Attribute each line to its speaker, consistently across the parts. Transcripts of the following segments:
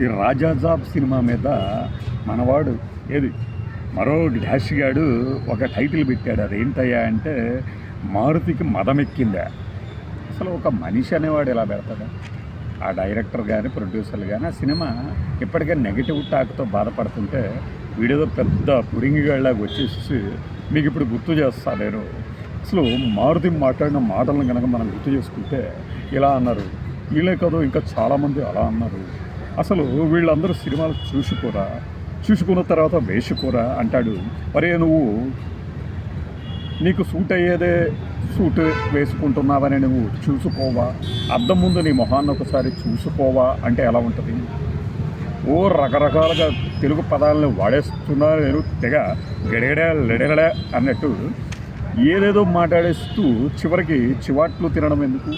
Speaker 1: ఈ రాజాజాబ్ సినిమా మీద మనవాడు ఏది? మరో డాష్ గాడు ఒక టైటిల్ పెట్టాడు. అది ఏంటయ్యా అంటే మారుతికి మదమెక్కిందా. అసలు ఒక మనిషి అనేవాడు ఎలా పెడతాడా? ఆ డైరెక్టర్ కానీ ప్రొడ్యూసర్లు కానీ ఆ సినిమా ఇప్పటికే నెగిటివ్ టాక్తో బాధపడుతుంటే వీడేదో పెద్ద పుడింగిగాళ్ళగా వచ్చేసి మీకు ఇప్పుడు గుర్తు చేస్తా నేను. అసలు మారుతి మాట్లాడిన మాటలను కనుక మనం గుర్తు చేసుకుంటే ఇలా అన్నారు. వీళ్ళే కాదు ఇంకా చాలామంది అలా అన్నారు. అసలు వీళ్ళందరూ సినిమాలు చూసుకోరా? చూసుకున్న తర్వాత వేసుకోరా? అంటాడు. మరే నువ్వు నీకు సూట్ అయ్యేదే సూట్ వేసుకుంటున్నావని నువ్వు చూసుకోవా? అద్దం ముందు నీ మొహాన్ని ఒకసారి చూసుకోవా? అంటే ఎలా ఉంటుంది? ఓ రకరకాలుగా తెలుగు పదాలను వాడేస్తున్నారు నేను తెగ గడగడ లెడగడ అన్నట్టు ఏదేదో మాట్లాడేస్తూ చివరికి చివాట్లు తినడం ఎందుకు?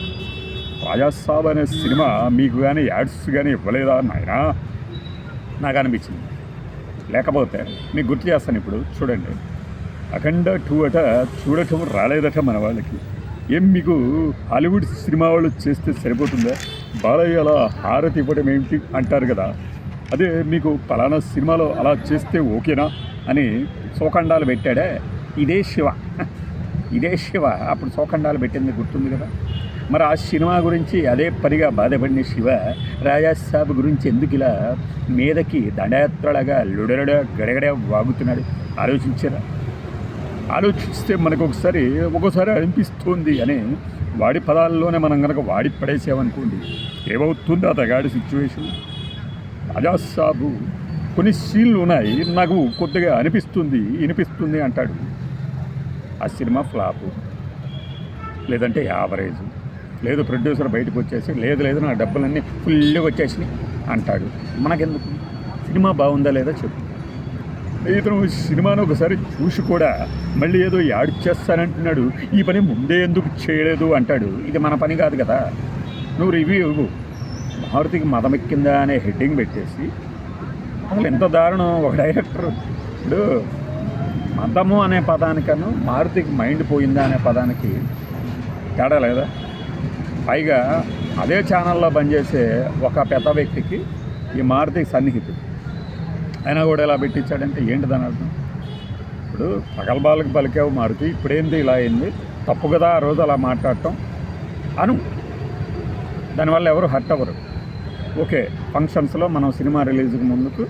Speaker 1: రాజాసాబ్ అనే సినిమా మీకు కానీ యాడ్స్ కానీ ఇవ్వలేదా నాయనా? నాకు అనిపించింది. లేకపోతే మీకు గుర్తు చేస్తాను ఇప్పుడు చూడండి. అఖండ టూ అట చూడటం రాలేదట మన వాళ్ళకి. ఏం మీకు హాలీవుడ్ సినిమా వాళ్ళు చేస్తే సరిపోతుందా? బాలయ్య అలా హారతి ఇవ్వడం ఏంటి అంటారు కదా. అదే మీకు పలానా సినిమాలో అలా చేస్తే ఓకేనా అని శోఖండాలు పెట్టాడే? ఇదే శివ. ఇదే శివ. అప్పుడు శోఖండాలు పెట్టింది గుర్తుంది కదా. మరి ఆ సినిమా గురించి అదే పనిగా బాధపడిన శివ రాజా సాబ్ గురించి ఎందుకు ఇలా మీదకి దండయాత్రలాగా లుడలుడ గడగడ వాగుతున్నాడు? ఆలోచించారా? ఆలోచిస్తే మనకు ఒకసారి ఒక్కోసారి అనిపిస్తుంది అని వాడి పదాల్లోనే మనం కనుక వాడి పడేసామనుకోండి ఏమవుతుంది అతగాడి సిచ్యువేషన్ రాజాసాబు కొన్ని సీన్లు ఉన్నాయి నాకు కొద్దిగా అనిపిస్తుంది వినిపిస్తుంది అంటాడు. ఆ సినిమా ఫ్లాపు. లేదంటే యావరేజ్. లేదు ప్రొడ్యూసర్ బయటకు వచ్చేసి లేదు లేదు నా డబ్బులన్నీ ఫుల్గా వచ్చేసినాయి అంటాడు. మనకెందుకు? సినిమా బాగుందా లేదా చెప్పు. ఇతను సినిమాను ఒకసారి చూసి కూడా మళ్ళీ ఏదో యాడ్ చేస్తానంటున్నాడు. ఈ పని ముందే ఎందుకు చేయలేదు అంటాడు. ఇది మన పని కాదు కదా. నువ్వు రివ్యూ ఇవ్వు. మారుతికి మదమెక్కిందా అనే హెడ్డింగ్ పెట్టేసి అసలు ఎంత దారుణం ఒక డైరెక్టర్. ఇప్పుడు మతము అనే పదానికను మారుతికి మైండ్ పోయిందా అనే పదానికి తేడా లేదా? పైగా అదే ఛానల్లో పనిచేసే ఒక పెద్ద వ్యక్తికి ఈ మారుతి సన్నిహితుడు. అయినా కూడా ఇలా పెట్టించాడంటే ఏంటి దాని అర్థం? ఇప్పుడు పగలబాలకు పలికావు మారుతి ఇప్పుడేంది ఇలా అయింది? తప్పు కదా ఆ రోజు అలా మాట్లాడటం? అను. దానివల్ల ఎవరు హర్ట్ అవ్వరు. ఓకే ఫంక్షన్స్లో మనం సినిమా రిలీజ్కి ముందుకు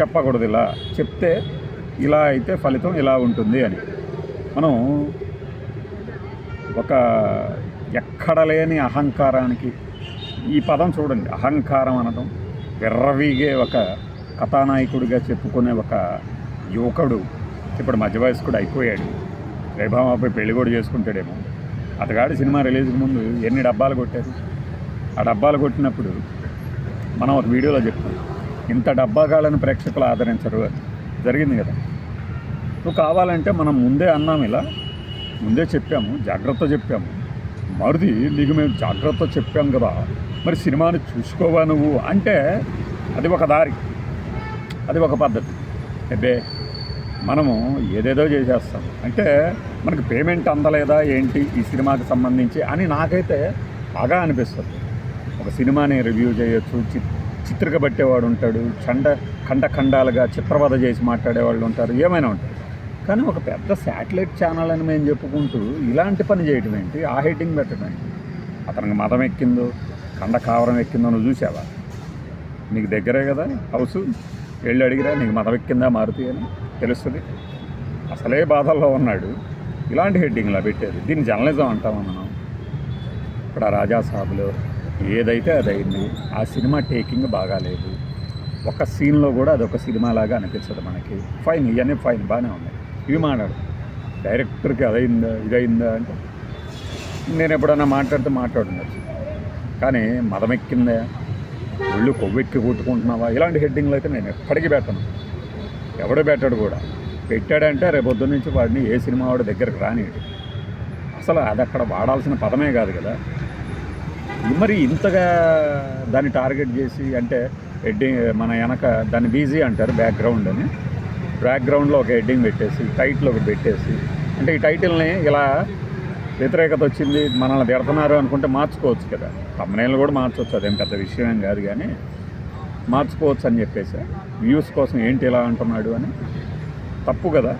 Speaker 1: చెప్పకూడదు ఇలా. చెప్తే ఇలా అయితే ఫలితం ఇలా ఉంటుంది అని. మనం ఒక ఎక్కడ లేని అహంకారానికి ఈ పదం చూడండి. అహంకారం అనడం విర్రవీగే ఒక కథానాయకుడిగా చెప్పుకునే ఒక యువకుడు ఇప్పుడు మధ్య వయస్కుడు అయిపోయాడు. రేభామాపై పెళ్ళి కూడా చేసుకుంటాడేమో. అతగాడి సినిమా రిలీజ్కి ముందు ఎన్ని డబ్బాలు కొట్టారు? ఆ డబ్బాలు కొట్టినప్పుడు మనం ఒక వీడియోలో చెప్తాం. ఇంత డబ్బాగాళ్ళని ప్రేక్షకులు ఆదరించరు జరిగింది కదా. నువ్వు కావాలంటే మనం ముందే అన్నాం ఇలా ముందే చెప్పాము జాగ్రత్త చెప్పాము. మరిది నీకు మేము జాగ్రత్త చెప్పాం కదా. మరి సినిమాని చూసుకోవా నువ్వు? అంటే అది ఒక దారి. అది ఒక పద్ధతి. అదే మనము ఏదేదో చేసేస్తాం. అంటే మనకి పేమెంట్ అందలేదా ఏంటి ఈ సినిమాకి సంబంధించి అని నాకైతే బాగా అనిపిస్తుంది. ఒక సినిమాని రివ్యూ చేయొచ్చు చి చిత్రిక పట్టేవాడు ఉంటాడు చండ ఖండ ఖండాలుగా చిత్రవద చేసి మాట్లాడేవాళ్ళు ఉంటారు ఏమైనా ఉంటారు కానీ ఒక పెద్ద శాటిలైట్ ఛానల్ అని మేము చెప్పుకుంటూ ఇలాంటి పని చేయటం ఏంటి? ఆ హెడ్డింగ్ పెట్టడం ఏంటి? అతనికి మతం ఎక్కిందో కండ కావరం ఎక్కిందో నువ్వు చూసావా? నీకు దగ్గరే కదా హౌస్. వెళ్ళి అడిగిరా నీకు మతం ఎక్కిందా మారుతి అని తెలుస్తుంది. అసలే బాధల్లో ఉన్నాడు. ఇలాంటి హెడ్డింగ్లా పెట్టేది. దీన్ని జర్నలిజం అంటాము మనం. ఇప్పుడు ఆ రాజా సాబులో ఏదైతే అది అయింది ఆ సినిమా టేకింగ్ బాగాలేదు ఒక సీన్లో కూడా అదొక సినిమా లాగా అనిపిస్తుంది మనకి. ఫైన్ ఇవన్నీ ఫైన్ బాగానే ఉన్నాయి. ఇవి మాట్లాడు. డైరెక్టర్కి అదైందా ఇదైందా అంటే నేను ఎప్పుడన్నా మాట్లాడితే మాట్లాడుండొచ్చు. కానీ మదమెక్కిందా ఒళ్ళు కొవ్వెక్కి కొట్టుకుంటున్నావా? ఇలాంటి హెడ్డింగ్లు అయితే నేను ఎప్పటికీ పెట్టను. ఎవడు పెట్టాడు కూడా. పెట్టాడంటే రేపొద్దు నుంచి వాడిని ఏ సినిమా వాడి దగ్గరకు రానియడు అసలు అది అక్కడ వాడాల్సిన పదమే కాదు కదా. మరి ఇంతగా దాన్ని టార్గెట్ చేసి అంటే హెడ్డింగ్ మన వెనక దాన్ని బీజీ అంటారు బ్యాక్గ్రౌండ్ అని. బ్యాక్గ్రౌండ్లో ఒక హెడ్డింగ్ పెట్టేసి టైటిల్ ఒకటి పెట్టేసి అంటే ఈ టైటిల్ని ఇలా వ్యతిరేకత వచ్చింది మనల్ని తిడుతున్నారు అనుకుంటే మార్చుకోవచ్చు కదా. తమ్మనేళ్ళు కూడా మార్చవచ్చు అదేం పెద్ద విషయం ఏం కాదు కానీ మార్చుకోవచ్చు అని చెప్పేసి వ్యూస్ కోసం ఏంటి ఇలా అంటున్నాడు అని. తప్పు కదా.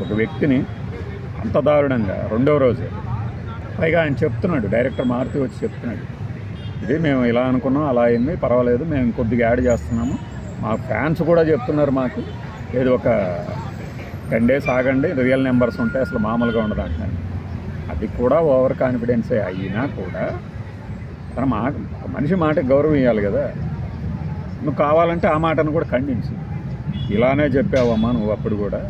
Speaker 1: ఒక వ్యక్తిని అంత దారుణంగా రెండవ రోజే పైగా ఆయన చెప్తున్నాడు డైరెక్టర్ మారుతి వచ్చి చెప్తున్నాడు ఇది మేము ఇలా అనుకున్నాం అలా అయింది పర్వాలేదు మేము కొద్దిగా యాడ్ చేస్తున్నాము. మా ఫ్యాన్స్ కూడా చెప్తున్నారు మాకు. ఏదో ఒక టెన్ డేస్ ఆగండి రియల్ నెంబర్స్ ఉంటాయి అసలు మామూలుగా ఉండదు అంటున్నాను అది కూడా ఓవర్ కాన్ఫిడెన్సే అయినా కూడా తన మా మనిషి మాటకి గౌరవం ఇవ్వాలి కదా. నువ్వు కావాలంటే ఆ మాటను కూడా ఖండించు. ఇలానే చెప్పావమ్మా నువ్వు అప్పుడు కూడా.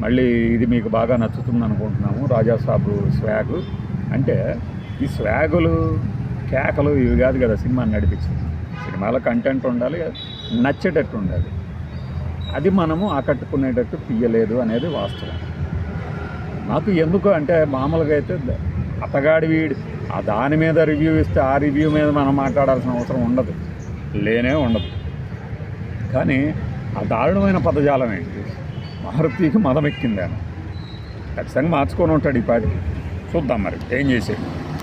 Speaker 1: మళ్ళీ ఇది మీకు బాగా నచ్చుతుంది అనుకుంటున్నాము రాజాసాబు స్వాగ్. అంటే ఈ స్వాగులు కేకలు ఇవి కాదు కదా సినిమాని నడిపించింది. సినిమాలో కంటెంట్ ఉండాలి నచ్చేటట్టు ఉండాలి. అది మనము ఆకట్టుకునేటట్టు తీయలేదు అనేది వాస్తవం. నాకు ఎందుకు అంటే మామూలుగా అయితే అతగాడి వీడి ఆ దాని మీద రివ్యూ ఇస్తే ఆ రివ్యూ మీద మనం మాట్లాడాల్సిన అవసరం ఉండదు. లేనే ఉండదు. కానీ ఆ దారుణమైన పదజాలం ఏంటి? మారుతికి మదం ఎక్కింది ఆయన. ఖచ్చితంగా మార్చుకొని ఉంటాడు ఈ పాటికి. చూద్దాం మరి ఏం చేసేది?